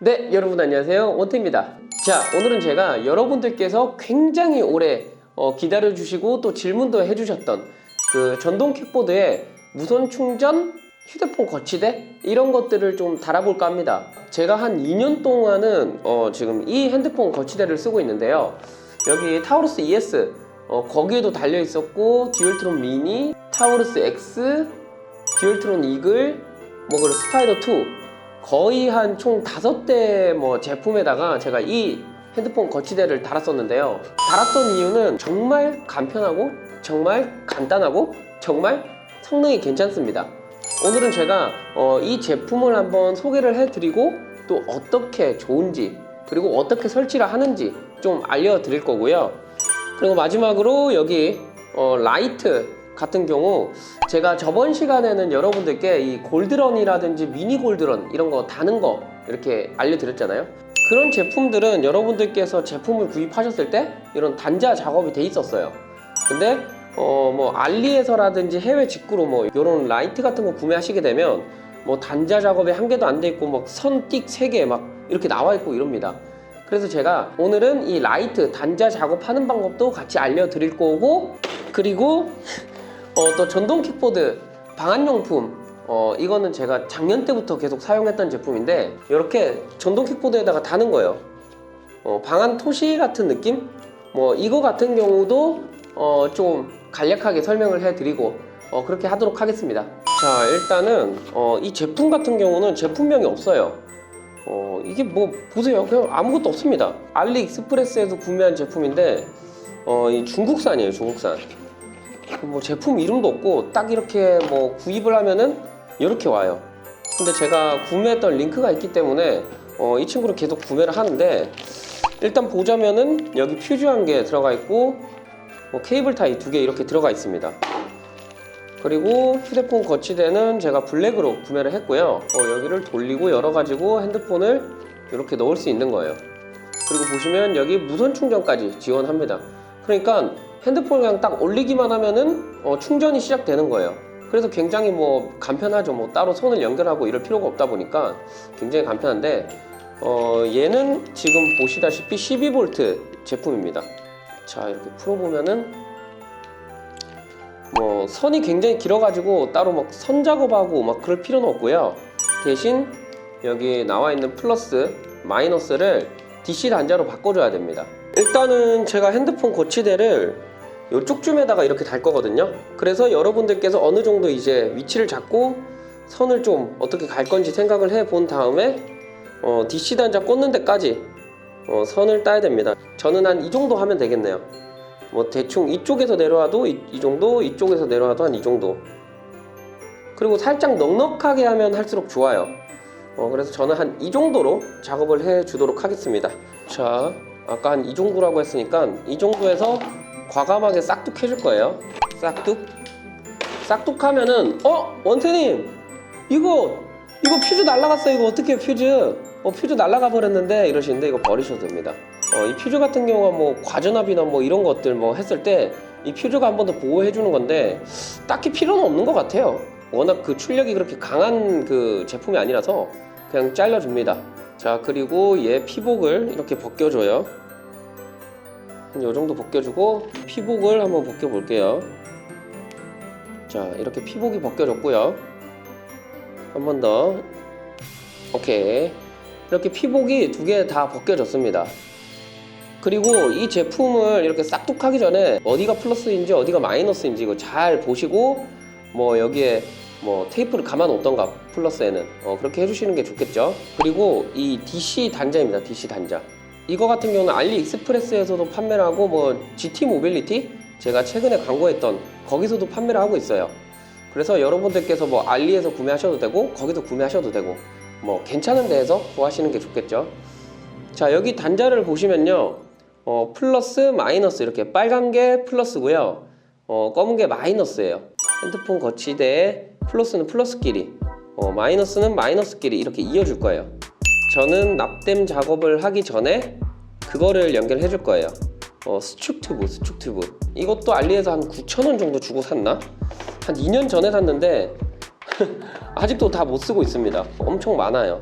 네, 여러분 안녕하세요. 원태입니다. 자, 오늘은 제가 여러분들께서 굉장히 오래 어, 기다려 주시고 또 질문도 해주셨던 그 전동 킥보드의 무선 충전 휴대폰 거치대 이런 것들을 좀 달아볼까 합니다. 제가 한 2년 동안은 어, 지금 이 핸드폰 거치대를 쓰고 있는데요. 여기 타우루스 ES 어, 거기에도 달려 있었고 듀얼트론 미니, 타우루스 X, 듀얼트론 이글, 뭐 그리고 스파이더 2 거의 한 총 다섯 대 뭐 제품에다가 제가 이 핸드폰 거치대를 달았었는데요. 달았던 이유는 정말 간편하고 정말 간단하고 정말 성능이 괜찮습니다. 오늘은 제가 어, 이 제품을 한번 소개를 해드리고 또 어떻게 좋은지 그리고 어떻게 설치를 하는지 좀 알려드릴 거고요. 그리고 마지막으로 여기 어, 라이트 같은 경우 제가 저번 시간에는 여러분들께 이 골드런이라든지 미니 골드런 이런 거 다는 거 이렇게 알려드렸잖아요. 그런 제품들은 여러분들께서 제품을 구입하셨을 때 이런 단자 작업이 돼 있었어요. 근데 어 뭐 알리에서라든지 해외 직구로 뭐 이런 라이트 같은 거 구매하시게 되면 뭐 단자 작업에 한 개도 안 돼 있고 막 선띡 세개막 이렇게 나와 있고 이럽니다. 그래서 제가 오늘은 이 라이트 단자 작업하는 방법도 같이 알려드릴 거고 그리고 어, 또 전동 킥보드 방한용품 어, 이거는 제가 작년 때부터 계속 사용했던 제품인데 이렇게 전동 킥보드에다가 다는 거예요. 어, 방한 토시 같은 느낌? 뭐 이거 같은 경우도 어, 좀 간략하게 설명을 해드리고 어, 그렇게 하도록 하겠습니다. 자 일단은 어, 이 제품 같은 경우는 제품명이 없어요. 어, 이게 뭐 보세요. 그냥 아무것도 없습니다. 알리익스프레스에서 구매한 제품인데 어, 이 중국산이에요 중국산 뭐 제품 이름도 없고 딱 이렇게 뭐 구입을 하면은 이렇게 와요. 근데 제가 구매했던 링크가 있기 때문에 어, 이 친구를 계속 구매를 하는데 일단 보자면은 여기 퓨즈 한 개 들어가 있고 뭐 케이블 타이 두 개 이렇게 들어가 있습니다. 그리고 휴대폰 거치대는 제가 블랙으로 구매를 했고요. 어, 여기를 돌리고 열어가지고 핸드폰을 이렇게 넣을 수 있는 거예요. 그리고 보시면 여기 무선 충전까지 지원합니다. 그러니까 핸드폰 그냥 딱 올리기만 하면은 어, 충전이 시작되는 거예요. 그래서 굉장히 뭐 간편하죠. 뭐 따로 손을 연결하고 이럴 필요가 없다 보니까 굉장히 간편한데 어, 얘는 지금 보시다시피 12V 제품입니다. 자 이렇게 풀어보면은 뭐 선이 굉장히 길어가지고 따로 막 선 작업하고 막 그럴 필요는 없고요. 대신 여기 나와 있는 플러스 마이너스를 DC 단자로 바꿔줘야 됩니다. 일단은 제가 핸드폰 거치대를 이쪽쯤에다가 이렇게 달 거거든요. 그래서 여러분들께서 어느 정도 이제 위치를 잡고 선을 좀 어떻게 갈 건지 생각을 해 본 다음에 어, DC 단자 꽂는 데까지 어, 선을 따야 됩니다. 저는 한 이 정도 하면 되겠네요. 뭐 대충 이쪽에서 내려와도 이, 이 정도, 이쪽에서 내려와도 한 이 정도. 그리고 살짝 넉넉하게 하면 할수록 좋아요. 어, 그래서 저는 한 이 정도로 작업을 해 주도록 하겠습니다. 자, 아까 한 이 정도라고 했으니까 이 정도에서 과감하게 싹둑 해줄 거예요. 싹둑. 싹둑 하면은, 어? 원태님! 이거, 이거 퓨즈 날라갔어. 이거 어떻게 퓨즈? 어, 퓨즈 날라가 버렸는데? 이러시는데 이거 버리셔도 됩니다. 어, 이 퓨즈 같은 경우가 뭐 과전압이나 뭐 이런 것들 뭐 했을 때 이 퓨즈가 한 번 더 보호해 주는 건데 딱히 필요는 없는 것 같아요. 워낙 그 출력이 그렇게 강한 그 제품이 아니라서 그냥 잘라줍니다. 자, 그리고 얘 피복을 이렇게 벗겨줘요. 한요 정도 벗겨주고 피복을 한번 벗겨볼게요. 자, 이렇게 피복이 벗겨졌고요. 한 번 더. 오케이. 이렇게 피복이 두 개 다 벗겨졌습니다. 그리고 이 제품을 이렇게 싹둑하기 전에 어디가 플러스인지 어디가 마이너스인지 이거 잘 보시고 뭐 여기에 뭐 테이프를 감아 놓던가 플러스에는 어, 그렇게 해주시는 게 좋겠죠. 그리고 이 DC 단자입니다. DC 단자. 이거 같은 경우는 알리익스프레스에서도 판매를 하고 뭐 GT 모빌리티 제가 최근에 광고했던 거기서도 판매를 하고 있어요. 그래서 여러분들께서 뭐 알리에서 구매하셔도 되고 거기서 구매하셔도 되고 뭐 괜찮은 데에서 구하시는 게 좋겠죠. 자 여기 단자를 보시면요. 어, 플러스 마이너스 이렇게 빨간 게 플러스고요. 어, 검은 게 마이너스예요. 핸드폰 거치대에 플러스는 플러스끼리 어, 마이너스는 마이너스끼리 이렇게 이어줄 거예요. 저는 납땜 작업을 하기 전에 그거를 연결해 줄 거예요. 어, 수축 튜브, 수축 튜브. 이것도 알리에서 한 9,000원 정도 주고 샀나? 한 2년 전에 샀는데 아직도 다 못 쓰고 있습니다. 엄청 많아요.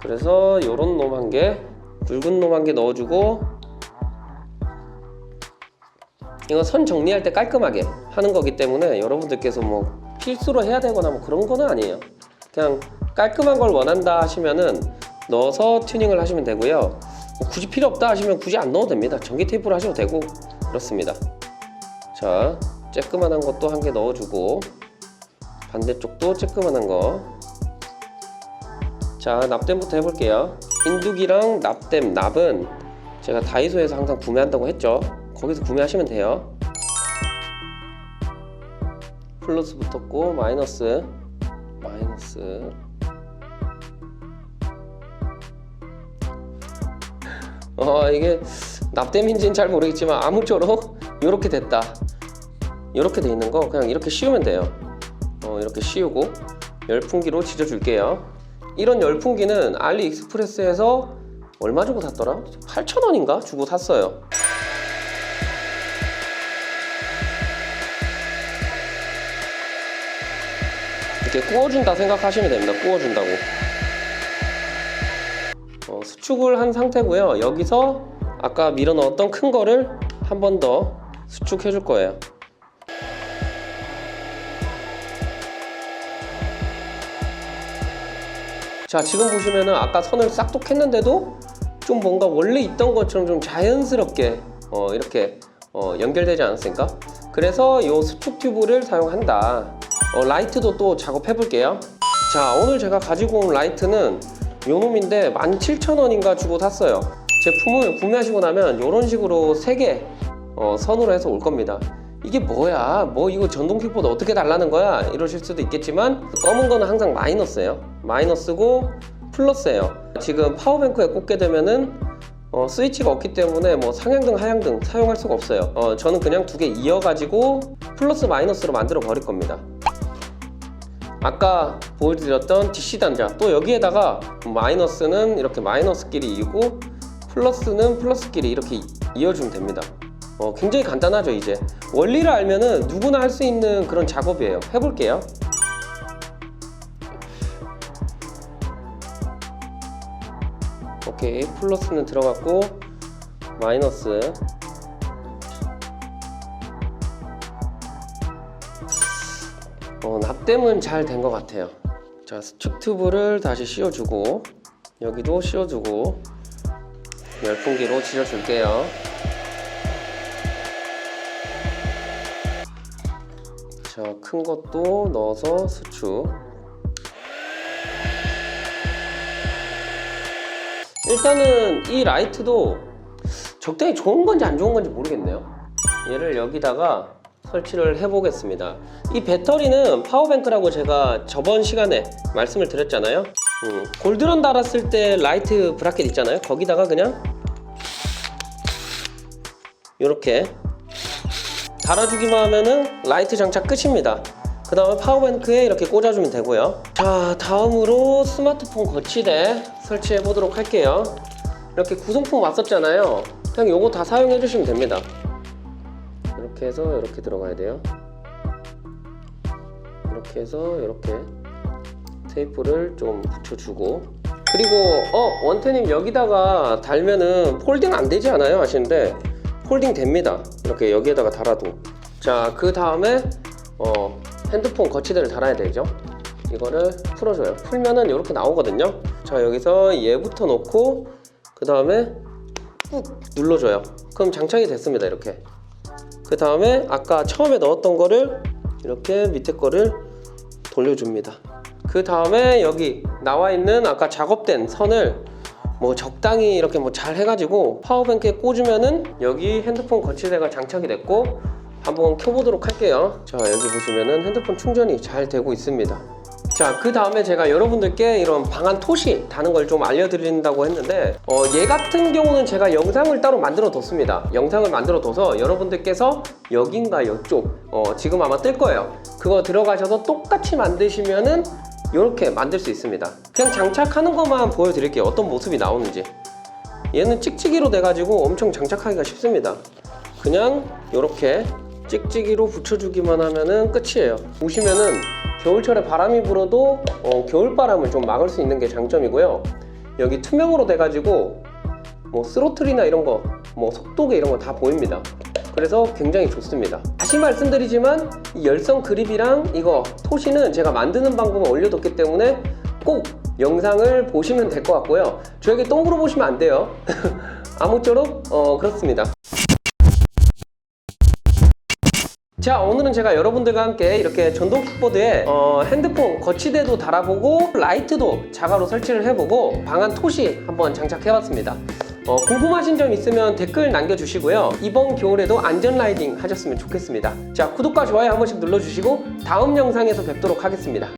그래서 요런 놈 한 개, 굵은 놈 한 개 넣어주고 이거 선 정리할 때 깔끔하게 하는 거기 때문에 여러분들께서 뭐 필수로 해야 되거나 뭐 그런 거는 아니에요. 그냥 깔끔한 걸 원한다 하시면은 넣어서 튜닝을 하시면 되고요. 뭐 굳이 필요 없다 하시면 굳이 안 넣어도 됩니다. 전기 테이프로 하셔도 되고 그렇습니다. 자, 쬐끄만한 것도 한 개 넣어주고 반대쪽도 쬐끄만한 거. 자, 납땜부터 해볼게요. 인두기랑 납땜, 납은 제가 다이소에서 항상 구매한다고 했죠. 거기서 구매하시면 돼요. 플러스 붙었고 마이너스, 마이너스. 어 이게 납땜인지는 잘 모르겠지만 아무쪼록 이렇게 됐다. 이렇게 돼 있는 거 그냥 이렇게 씌우면 돼요. 어, 이렇게 씌우고 열풍기로 지져줄게요. 이런 열풍기는 알리익스프레스에서 얼마 주고 샀더라? 8,000원인가 주고 샀어요. 이렇게 구워준다 생각하시면 됩니다. 구워준다고. 어, 수축을 한 상태고요. 여기서 아까 밀어 넣었던 큰 거를 한 번 더 수축해 줄 거예요. 자 지금 보시면은 아까 선을 싹둑 했는데도 좀 뭔가 원래 있던 것처럼 좀 자연스럽게 어, 이렇게 어, 연결되지 않았습니까? 그래서 이 수축 튜브를 사용한다. 어, 라이트도 또 작업해 볼게요. 자 오늘 제가 가지고 온 라이트는 요 놈인데 17,000원인가 주고 샀어요. 제품을 구매하시고 나면 이런 식으로 3개 어, 선으로 해서 올 겁니다. 이게 뭐야? 뭐 이거 전동 킥보드 어떻게 달라는 거야? 이러실 수도 있겠지만 검은 거는 항상 마이너스예요. 마이너스고 플러스예요. 지금 파워뱅크에 꽂게 되면은 어, 스위치가 없기 때문에 뭐 상향등 하향등 사용할 수가 없어요. 어, 저는 그냥 두 개 이어가지고 플러스 마이너스로 만들어 버릴 겁니다. 아까 보여드렸던 DC 단자 또 여기에다가 마이너스는 이렇게 마이너스끼리 이고 플러스는 플러스끼리 이렇게 이어주면 됩니다. 어, 굉장히 간단하죠 이제 원리를 알면은 누구나 할 수 있는 그런 작업이에요. 해볼게요. 오케이 플러스는 들어갔고 마이너스 어, 납땜은 잘 된 것 같아요. 자, 수축 튜브를 다시 씌워주고 여기도 씌워주고 열풍기로 지져줄게요. 자, 큰 것도 넣어서 수축. 일단은 이 라이트도 적당히 좋은 건지 안 좋은 건지 모르겠네요. 얘를 여기다가 설치를 해보겠습니다. 이 배터리는 파워뱅크라고 제가 저번 시간에 말씀을 드렸잖아요. 음, 골드런 달았을 때 라이트 브라켓 있잖아요. 거기다가 그냥 이렇게 달아주기만 하면은 라이트 장착 끝입니다. 그 다음에 파워뱅크에 이렇게 꽂아주면 되고요. 자, 다음으로 스마트폰 거치대 설치해 보도록 할게요. 이렇게 구성품 왔었잖아요. 그냥 요거 다 사용해 주시면 됩니다. 이렇게 해서 이렇게 들어가야 돼요. 이렇게 해서 이렇게 테이프를 좀 붙여주고 그리고 어 원태님 여기다가 달면은 폴딩 안 되지 않아요 하시는데 폴딩 됩니다. 이렇게 여기에다가 달아도 자 그 다음에 어 핸드폰 거치대를 달아야 되죠. 이거를 풀어줘요. 풀면은 이렇게 나오거든요. 자 여기서 얘부터 놓고 그 다음에 꾹 눌러줘요. 그럼 장착이 됐습니다. 이렇게. 그 다음에 아까 처음에 넣었던 거를 이렇게 밑에 거를 돌려줍니다. 그 다음에 여기 나와 있는 아까 작업된 선을 뭐 적당히 이렇게 뭐 잘 해가지고 파워뱅크에 꽂으면은 여기 핸드폰 거치대가 장착이 됐고 한번 켜보도록 할게요. 자 여기 보시면은 핸드폰 충전이 잘 되고 있습니다. 자, 그 다음에 제가 여러분들께 이런 방안 토시 다는 걸 좀 알려드린다고 했는데, 어, 얘 같은 경우는 제가 영상을 따로 만들어 뒀습니다. 영상을 만들어 둬서 여러분들께서 여긴가 이쪽, 어, 지금 아마 뜰 거예요. 그거 들어가셔서 똑같이 만드시면은 이렇게 만들 수 있습니다. 그냥 장착하는 것만 보여드릴게요. 어떤 모습이 나오는지. 얘는 찍찍이로 돼가지고 엄청 장착하기가 쉽습니다. 그냥 이렇게 찍찍이로 붙여주기만 하면은 끝이에요. 보시면은 겨울철에 바람이 불어도 어, 겨울바람을 좀 막을 수 있는 게 장점이고요. 여기 투명으로 돼가지고 뭐 스로틀이나 이런 거, 뭐 속도계 이런 거 다 보입니다. 그래서 굉장히 좋습니다. 다시 말씀드리지만 이 열선 그립이랑 이거 토시는 제가 만드는 방법을 올려뒀기 때문에 꼭 영상을 보시면 될 것 같고요. 저에게 또 물어보시면 안 돼요. 아무쪼록 어, 그렇습니다. 자 오늘은 제가 여러분들과 함께 이렇게 전동 킥보드에 어, 핸드폰 거치대도 달아보고 라이트도 자가로 설치를 해보고 방안 토시 한번 장착해봤습니다. 어, 궁금하신 점 있으면 댓글 남겨주시고요. 이번 겨울에도 안전 라이딩 하셨으면 좋겠습니다. 자 구독과 좋아요 한 번씩 눌러주시고 다음 영상에서 뵙도록 하겠습니다